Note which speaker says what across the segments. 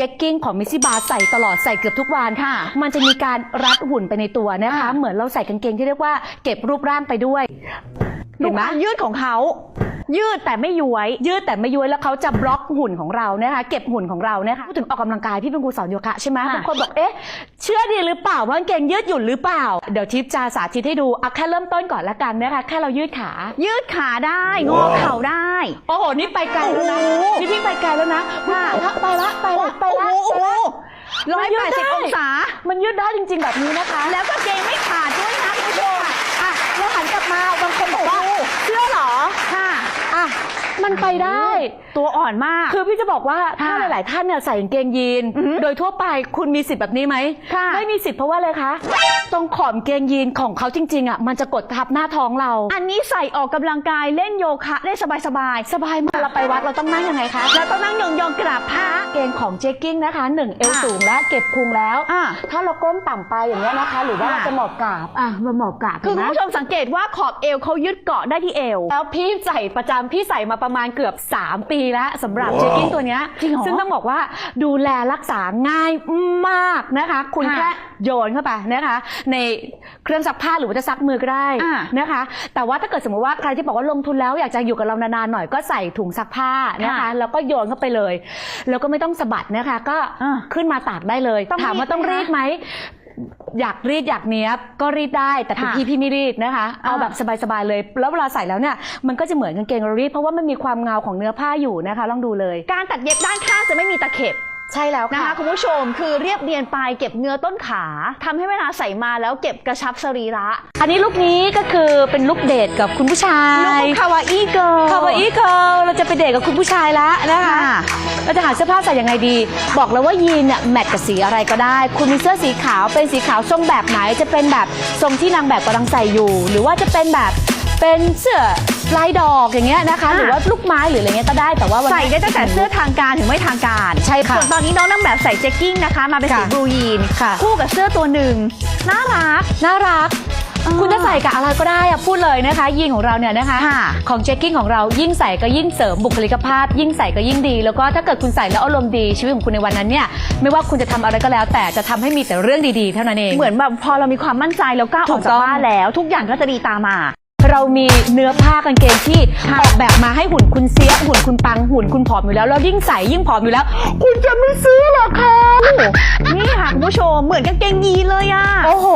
Speaker 1: เจ็กกิ้งของมิซิบาใส่ตลอดใส่เกือบทุกวัน
Speaker 2: ค่ะ
Speaker 1: มันจะมีการรัดหุ่นไปในตัวนะคะ เหมือนเราใส่กางเกงที่เรียกว่าเก็บรูปร่างไปด้วย
Speaker 2: ดู
Speaker 1: เห็นไห
Speaker 2: ค
Speaker 1: ม
Speaker 2: วามยืดของเขา ยืดแต่ไม่ย้วย
Speaker 1: ยืดแต่ไม่ย้วยแล้วเขาจะบล็อกหุ่นของเรานะคะเก็บหุ่นของเรานะคะพูดถึงออกกำลังกายพี่เป็นครูสอนโยคะใช่ไหม
Speaker 2: ค่ะ
Speaker 1: บางคนบอกเอ๊ะเชื่อดีหรือเปล่าว่ากางเกงยืดหยุ่นหรือเปล่า เดี๋ยวทิปจะสาธิตให้ดูเอาแค่เริ่มต้นก่อนละกันนะคะแค่เรายืดขา
Speaker 2: ยืดขาได้งอเข่าได้
Speaker 1: โอ้โหนี่ไปไกลแล้วนะ
Speaker 2: โอ้โห
Speaker 1: นี่พี่ไปไกลแล้วนะ
Speaker 2: ค่ะ
Speaker 1: ไปละไปละไปละไปละ
Speaker 2: โอ้โห
Speaker 1: ไปละ
Speaker 2: ร้อยแปดสิบ
Speaker 1: มันยืดได้
Speaker 2: องศา
Speaker 1: มันยืดได้จริง ๆ แบบนี้นะคะ
Speaker 2: แล้วก็เกงไม่ขาดด้วยนะคุณผู้ชม
Speaker 1: อะแล้วหันกลับมาบางคนบอกว่า
Speaker 2: โอ้โห
Speaker 1: เชื่อเหรอ
Speaker 2: ค่ะ
Speaker 1: อะ มันไปได้
Speaker 2: ตัวอ่อนมาก
Speaker 1: คือพี่จะบอกว่าถ้า
Speaker 2: ค่ะ
Speaker 1: หลาย ๆ ท่านเนี่ยใส่กางเกงยีน
Speaker 2: อือหือ
Speaker 1: โดยทั่วไปคุณมีสิทธิ์แบบนี้ไหม
Speaker 2: ค่ะ
Speaker 1: ไม่มีสิทธิ์เพราะว่าอะไรคะตรงขอบกางเกงยีนของเขาจริง ๆ อะ มันจะกดทับหน้าท้องเรา
Speaker 2: อันนี้ใส่ออกกำลังกายเล่นโยคะได้สบาย
Speaker 1: สบายมากเราไปวัดเราต้องนั่งยังไงคะ
Speaker 2: ๆแล้วต้องนั่งยองๆกราบพระ
Speaker 1: เกงของเจกกิ้งนะคะหนึ่งเอว
Speaker 2: ค่ะ
Speaker 1: สูงและเก็บพุงแล้ว
Speaker 2: อ่า
Speaker 1: ถ้าเราก้มต่ำไปอย่างนี้ยนะคะ หรือว่า
Speaker 2: ค่ะ
Speaker 1: เราจะหมอบกราบอะมาหมอบกราบ
Speaker 2: คือ
Speaker 1: เห็
Speaker 2: คุณ
Speaker 1: นไหม
Speaker 2: ผู้ชมสังเกตว่าขอบเอวเขายึดเกาะได้ที่เอว
Speaker 1: แล้วพี่ใส่ประจำพี่ใส่มาประมาณเกือบ 3ปีแล้วสำหรับเจกกิ้งตัวเนี้ย
Speaker 2: จริงเหรอ
Speaker 1: ซึ่งต้องบอกว่าดูแลรักษาง่ายมากนะคะ คุณ
Speaker 2: ค่ะ
Speaker 1: แค่โยนเข้าไปนะคะ ในเครื่องซักผ้าหรือว่าจะซักมือก็ได้
Speaker 2: อ่า
Speaker 1: นะคะ แต่ว่าถ้าเกิดสมมติว่าใครที่บอกว่าลงทุนแล้วอยากจะอยู่กับเรานานๆหน่อยก็ใส่ถุงซักผ้านะคะ
Speaker 2: ค่ะ
Speaker 1: แล้วก็โยนเข้าไปเลย แล้วก็ไม่ต้องสะบัดนะคะ ก็
Speaker 2: อ่า
Speaker 1: ขึ้นมาตากได้เลย
Speaker 2: ต้อง
Speaker 1: ถามว่า
Speaker 2: รีด
Speaker 1: ต้อง
Speaker 2: ไหม
Speaker 1: รีดไหม อยากรีดอยากเนี้ยบก็รีดได้แต่เป็น
Speaker 2: ค่ะ
Speaker 1: พี่พี่ไม่รีดนะคะ เอา
Speaker 2: อ่า
Speaker 1: แบบสบายๆเลย แล้วเวลาใส่แล้วเนี่ยมันก็จะเหมือนกางเกงเรารีดเพราะว่ามันมีความเงาของเนื้อผ้าอยู่นะคะ ลองดูเลย
Speaker 2: การตัดเย็บด้านข้างจะไม่มีตะเข็บ
Speaker 1: ใช่แล้ว
Speaker 2: นะ
Speaker 1: ค่ะ
Speaker 2: คะคุณผู้ชมคือเรียบเรียนไปเก็บเนื้อต้นขาทำให้เวลาใส่มาแล้วเก็บกระชับสรีระ
Speaker 1: อันนี้ลุคนี้ก็คือเป็นลุคเดทกับคุณผู้ชาย
Speaker 2: ลูกคาวาอี้เกิร์ล
Speaker 1: คาวาอี้เกิร์ลเราจะไปเดทกับคุณผู้ชายแล้วนะคะ
Speaker 2: ค่ะ
Speaker 1: เราจะหาเสื้อผ้าใส่ยังไงดี บอกแล้วว่ายีนเนี่ยแมทกับสีอะไรก็ได้ คุณมีเสื้อสีขาวเป็นสีขาวทรงแบบไหนจะเป็นแบบทรงที่นางแบบกำลังใส่อยู่ หรือว่าจะเป็นแบบ เป็นเสื้อลายดอกอย่างเงี้ยนะคะ
Speaker 2: อ่า
Speaker 1: หรือว่าลูกไม้หรืออะไรเงี้ยก็ได้แต่ว่าวัน
Speaker 2: ใส่
Speaker 1: นี้
Speaker 2: ได้ตั้งแต่เสื้อทางการถึงไม่ทางการ
Speaker 1: ใช่ค่ะ
Speaker 2: ส่วนตอนนี้น้องนางแบบใส่แจ็คกิ้งนะคะ มาเป็นสี
Speaker 1: ค่ะ
Speaker 2: บลูยีน
Speaker 1: ค่ะ
Speaker 2: คู่กับเสื้อตัวหนึ่งน่ารัก
Speaker 1: น่ารัก
Speaker 2: อ่า
Speaker 1: คุณจะใส่กับอะไรก็ได้อะพูดเลยนะคะ ยีนของเราเนี่ยนะคะ
Speaker 2: ค่ะ
Speaker 1: ของเจ c กิ้งของเรายิ่งใส่ก็ยิ่งเสริมบุคลิกภาพ ยิ่งใส่ก็ยิ่งดี แล้วก็ถ้าเกิดคุณใส่แล้วอารมณ์ดีชีวิตของคุณในวันนั้นเนี่ยไม่ว่าคุณจะทำอะไรก็แล้ว แต่จะทำให้มีแต่เรื่องดีๆ เท่านั้นเอง
Speaker 2: เหมือนแบบพอเรามีความมั่นใจแล้วกล้าอ
Speaker 1: ถู
Speaker 2: อก
Speaker 1: ก
Speaker 2: จาก
Speaker 1: ต้อง
Speaker 2: บ้านแล้ว ทุกอย่างก็จะดีตามมา
Speaker 1: เรามีเนื้อผ้ากางเกงที่
Speaker 2: ค่ะ
Speaker 1: ออกแบบมาให้หุ่นคุณเสียหุ่นคุณปังหุ่นคุณผอมอยู่แล้วแล้วยิ่งใส่ยิ่งผอมอยู่แล้ว คุณจะไม่ซื้อเหรอคะ
Speaker 2: นี่ค่ะคุณผู้ชมเหมือนกางเกงยีนเลยอะ
Speaker 1: โอ้โห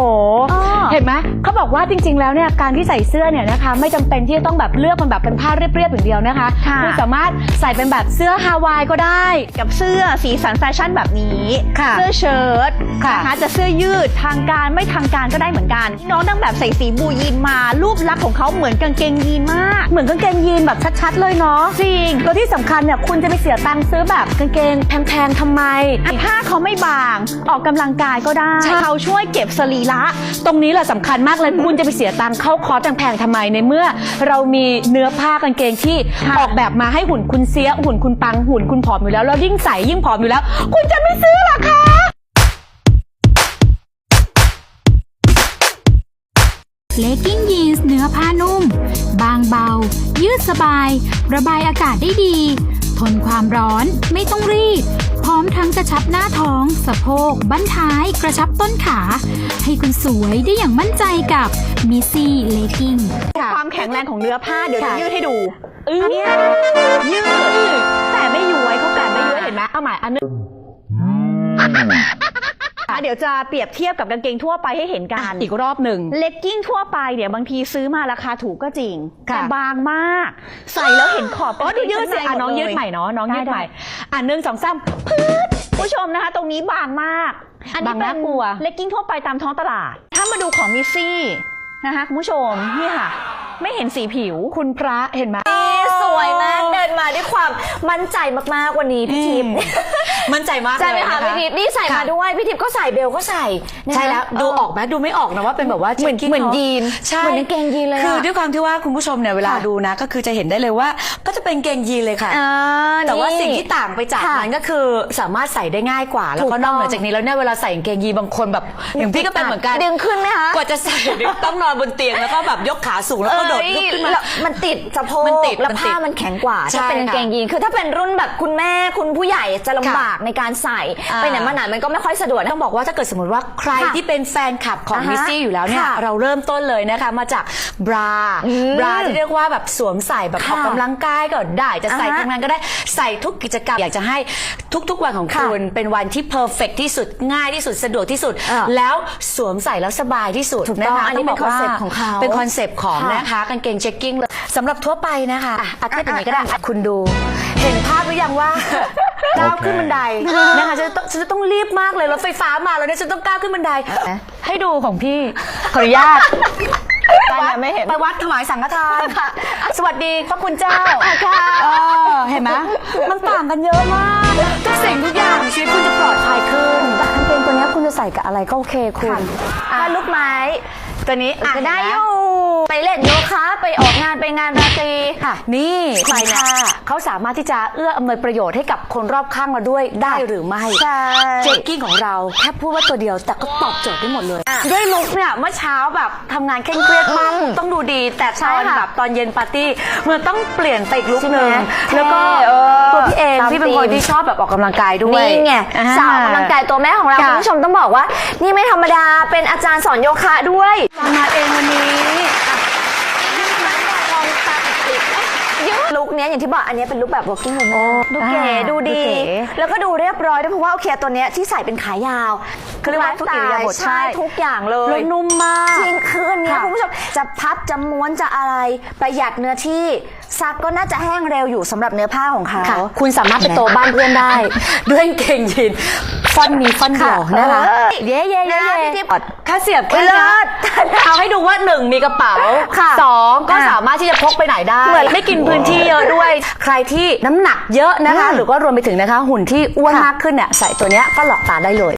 Speaker 2: อ้อ
Speaker 1: เห็นไหมเขาบอกว่าจริง ๆ แล้วเนี่ยการที่ใส่เสื้อเนี่ยนะคะ ไม่จำเป็นที่จะต้องแบบเลือกมันแบบเป็นผ้าเรียบๆอย่างเดียวนะคะ
Speaker 2: ค่ะ
Speaker 1: ณสามารถใส่เป็นแบบเสื้อฮาวายก็ได้
Speaker 2: กับเสื้อสีสันแฟชั่นแบบนี้
Speaker 1: ค่ะ
Speaker 2: เสื้อเชิ้ต
Speaker 1: ค่ะ
Speaker 2: นะคะจะเสื้อยืดทางการไม่ทางการก็ได้เหมือนกันน้องนางแบบใส่สีบลูยีนมารูปลักษณ์ของเขาเหมือนกางเกงยีนมาก
Speaker 1: เหมือนกางเกงยีนแบบชัดๆ เลยเนาะ
Speaker 2: จริง
Speaker 1: แล้วที่สำคัญเนี่ยคุณจะไปเสียตังค์ซื้อแบบกางเกงแพงๆทำไม
Speaker 2: ผ้าเขาไม่บาง ออกกำลังกายก็ได้
Speaker 1: ใช่
Speaker 2: เขาช่วยเก็บสรีระ
Speaker 1: ตรงนี้แหละสำคัญมากเลยคุณจะไปเสียตังค์เข้าคอร์สแพงๆทำไมในเมื่อ เรามีเนื้อผ้ากางเกงที่
Speaker 2: ค่ะ
Speaker 1: ออกแบบมาให้หุ่นคุณเสียหุ่นคุณปังหุ่นคุณผอมอยู่แล้วแล้วยิ่งใส่ยิ่งผอมอยู่แล้ว คุณจะไม่ซื้อเหรอคะ
Speaker 3: เลกกิ้งยีนส์เนื้อผ้านุ่ม บางเบา ยืดสบาย ระบายอากาศได้ดี ทนความร้อนไม่ต้องรีด พร้อมทั้งกระชับหน้าท้อง สะโพก บั้นท้าย กระชับต้นขา ให้คุณสวยได้อย่างมั่นใจกับมิซี่เลกกิ้ง
Speaker 1: ค่ะ
Speaker 2: ความแข็งแรงของเนื้อผ้าเดี๋ยวจะ
Speaker 1: ค่ะ
Speaker 2: ยืดให้ดู
Speaker 1: อื้อ
Speaker 2: เนี่ยยืดแต่ไม่ย้วยเขา
Speaker 1: แต่
Speaker 2: แต่
Speaker 1: ไม่
Speaker 2: ไม่
Speaker 1: เย
Speaker 2: ย้ว
Speaker 1: อะ
Speaker 2: ย
Speaker 1: เห็นไหมเอาใหม่อันนึง
Speaker 2: อะ เดี๋ยวจะเปรียบเทียบกับกางเกงทั่วไปให้เห็นกัน
Speaker 1: อีกรอบหนึ่ง
Speaker 2: เลกกิ้งทั่วไปเนี่ยบางทีซื้อมาราคาถูกก็จริง
Speaker 1: ค่ะ
Speaker 2: แต่บางมาก ใส่แล้วเห็นขอบ
Speaker 1: อ๋อดูยืดสิอะ
Speaker 2: ข้างใน
Speaker 1: น้อง
Speaker 2: ม
Speaker 1: ยืด
Speaker 2: เล
Speaker 1: ใหม่เนาะน้องยืด
Speaker 2: ได้
Speaker 1: ใหม่อะหนึ่งสองสาม
Speaker 2: ผู้ชมนะคะ ตรงนี้บางมาก อันนี้
Speaker 1: บาง
Speaker 2: เป็
Speaker 1: น่านกลัว
Speaker 2: เลกกิ้งทั่วไปตามท้องตลาด ถ้ามาดูของมิสซี่นะคะคุณผู้ชมนี่ค่ะ ไม่เห็นสีผิว
Speaker 1: คุณพระเห็นไหม
Speaker 4: สวยมากเดินมาด้วยความมั่นใจมากๆวันนี้พี่ทิพย์
Speaker 1: มั่นใจมาก
Speaker 4: ใช่ไหม
Speaker 1: เลย
Speaker 4: คะ
Speaker 1: น
Speaker 4: พี่ทิพย์นี่ใส่มา
Speaker 1: ค่ะ
Speaker 4: ด้วยพี่ทิพย์ก็ใส่เบลก็ใส่นะคะ
Speaker 1: ใช่แล้วดูออกไหมดูไม่ออกนะว่าเป็นแบบว่า
Speaker 4: เหมือน
Speaker 1: จ็คกิ้ง
Speaker 4: เหมือน
Speaker 1: ขา
Speaker 4: ยีน
Speaker 1: ใช่
Speaker 4: เหมือนกางเกงยีนเลยอะ
Speaker 1: คือด้วยความที่ว่าคุณผู้ชมเนี่ยเวลา
Speaker 4: ค่ะ
Speaker 1: ดูนะ ก็คือจะเห็นได้เลยว่าก็จะเป็นเกงยีนเลยค่ะ
Speaker 4: อ่า
Speaker 1: แต่ว่า
Speaker 4: นี่
Speaker 1: สิ่งที่ต่างไปจาก
Speaker 4: ค่ะ
Speaker 1: นั้นก็คือสามารถใส่ได้ง่ายกว่า แล้ว
Speaker 4: ถู
Speaker 1: ก็
Speaker 4: ก
Speaker 1: น
Speaker 4: ต้
Speaker 1: อ
Speaker 4: อกง
Speaker 1: เหนือจากนี้แล้วเนี่ยเวลาใส่กางเกงยีนบางคนแบบอย่างพี่ก็เป็นเหมือนกัน
Speaker 4: ดึงขึ้นไหมคะ
Speaker 1: กว่าจะใส่เนี่ยต้องนอนบนเตียงแล้วก็แบบยกขาสูงแล้วก็โดด
Speaker 4: เอ้ย
Speaker 1: ลุกขึ้นมา
Speaker 4: แล้วมันติดสะโพก
Speaker 1: มันติด
Speaker 4: แล้ว
Speaker 1: มันติด
Speaker 4: ผ้ามันแข็งกว่า
Speaker 1: ใช่
Speaker 4: ถ้าเป็นกางเกง
Speaker 1: ค่ะ
Speaker 4: ยีนคือถ้าเป็นรุ่นแบบคุณแม่คุณผู้ใหญ่จะลำบากากในการใส่
Speaker 1: อ่า
Speaker 4: ไปไหนมาไหนมันก็ไม่ค่อยสะดวกนะ
Speaker 1: ต้องบอกว่าถ้าเกิดสมมติว่าใคร
Speaker 4: ค่ะ
Speaker 1: ที่เป็นแฟนคลับของ
Speaker 4: อ่าฮะ
Speaker 1: มิสซี่อยู่แล้วเนี่ย
Speaker 4: ค่ะ
Speaker 1: เราเริ่มต้นเลยนะคะ มาจากบรา
Speaker 4: อืม
Speaker 1: บราที่เรียกว่าแบบสวมใส่แบบอ
Speaker 4: ค่ะ
Speaker 1: อกกำลังกายก็ได้จะใส่
Speaker 4: อ่าฮะ
Speaker 1: ทำงานก็ได้ใส่ทุกกิจกรรม อยากจะให้ทุกๆวันของ
Speaker 4: ค่ะ
Speaker 1: คุณเป็นวันที่เพอร์เฟกที่สุดง่ายที่สุดสะดวกที่สุด
Speaker 4: อ่า
Speaker 1: แล้วสวมใส่แล้วสบายที่สุด
Speaker 4: ถูกต้อง
Speaker 1: นะคะ
Speaker 4: อันนี้
Speaker 1: บกว่า
Speaker 4: เป็นคอนเซ็ปต์ของเขา
Speaker 1: เป็นคอนเซปต์ของ
Speaker 4: ค่ะ
Speaker 1: นะคะกางเกงเจ็กกิ้งเลยสำหรับทั่วไปนะคะอะอาเทียบอย่างนี้ก็ได้คุณดู เห็นภาพหรือยังว่า ก้าวขึ้นบันไดนะคะฉันจะต้องฉันจะต้องรีบมากเลยรถไฟฟ้ามาแล้วเนี่ยฉันต้องก้าวขึ้นบันได ให้ดูของพี่ ขออนุญาต
Speaker 4: ไปเนี่ยไม่เห็น
Speaker 1: ไปวัดถวายสังฆทานสวัสดีพระคุณเจ้า
Speaker 4: ค่ะ
Speaker 1: เออเห็นไหมมันต่างกันเยอะมากทุกสิ่งทุกอย่างชีวิตคุณจะปลอดภัยขึ้นกางเกงตัวเนี้ยคุณจะใส่กับอะไรก็โอเคคุณ
Speaker 4: ถ้าลูกไม้
Speaker 1: ตัวนี้อะ
Speaker 4: จะได้
Speaker 1: เห็นหม
Speaker 4: อยู่ไปเล่นโยคะไปออกงานไปงานราตรี
Speaker 1: ค่ะ นี่
Speaker 4: ใคร เนี่ย
Speaker 1: เขาสามารถที่จะเอื้ออำนวยประโยชน์ให้กับคนรอบข้างเราด้วยได้หรือไม่
Speaker 4: ใช่
Speaker 1: เจกกิ้งของเราแค่พูดว่าตัวเดียวแต่ก็ตอบโจทย์ได้หมดเลย
Speaker 4: อะ
Speaker 1: ด้วยลุคเนี่ยเมื่อเช้าแบบทำงานเคร่งเครียดมากต้องดูดี แต่
Speaker 4: ใช่
Speaker 1: ตอน
Speaker 4: ค่ะ
Speaker 1: แบบตอนเย็นปาร์ตี้มันต้องเปลี่ยนไปอีกลุค
Speaker 4: ใช่ไห
Speaker 1: ห
Speaker 4: ม
Speaker 1: นึ่งแล้วก็
Speaker 4: เออ
Speaker 1: ตัวพี่เอง
Speaker 4: ตาม
Speaker 1: พี่เป็นคน
Speaker 4: ธีม
Speaker 1: ที่ชอบแบบออกกำลังกายด้วย
Speaker 4: นี่ไง
Speaker 1: อ่
Speaker 4: สาวออกกำลังกายตัวแม่ของเรา
Speaker 1: ค่ะ
Speaker 4: คุณผู้ชมต้องบอกว่า นี่ไม่ธรรมดาเป็นอาจารย์สอนโยคะด้วย
Speaker 1: มาเองวันนี้
Speaker 4: ลุคเนี้ยอย่างที่บอกอันเนี้ยเป็นลุคแบบ working woman ดูเก๋
Speaker 1: อ่า
Speaker 4: ดูดี
Speaker 1: ดูเก๋
Speaker 4: แล้วก็ดูเรียบร้อยด้วยเพราะว่าโอเคตัวเนี้ยที่ใส่เป็นขายาว
Speaker 1: คือเรียกว่าทุกอิริยาบถ
Speaker 4: ใช่ทุกอย่างเลย
Speaker 1: แล้วนุ่มมาก
Speaker 4: จริงคืออันเนี้ย
Speaker 1: ค่ะ
Speaker 4: คุณผู้ชม จะพับจะม้วนจะอะไรประหยัดเนื้อที่ซักก็น่าจะแห้งเร็วอยู่สำหรับเนื้อผ้าของเขา
Speaker 1: ค่ะคุณสามารถไปโตบ้านเพื่อนได้ ด้วยกางเกงยีนฟอนมีฟอนเดียวนะคะ
Speaker 4: เออ
Speaker 1: เย้เย้เย้
Speaker 4: นะพี่จิ๊บ
Speaker 1: แค่เสียบแค่
Speaker 4: เลิ
Speaker 1: นี้
Speaker 4: ศ
Speaker 1: เอาให้ดูว่าหนึ่งมีกระเป๋า
Speaker 4: ค่ะ
Speaker 1: สองก็
Speaker 4: อะ
Speaker 1: สามารถที่จะพกไปไหนได้
Speaker 4: เหมือน
Speaker 1: ไม่กินพื้นที่เยอะด้วย ใครที่น้ำหนักเยอะนะคะ
Speaker 4: อืม
Speaker 1: หรือว่ารวมไปถึงนะคะ หุ่นที่อ้วน
Speaker 4: ค่ะ
Speaker 1: มากขึ้นเนี่ยใส่ตัวเนี้ยก็หลอกตาได้เลย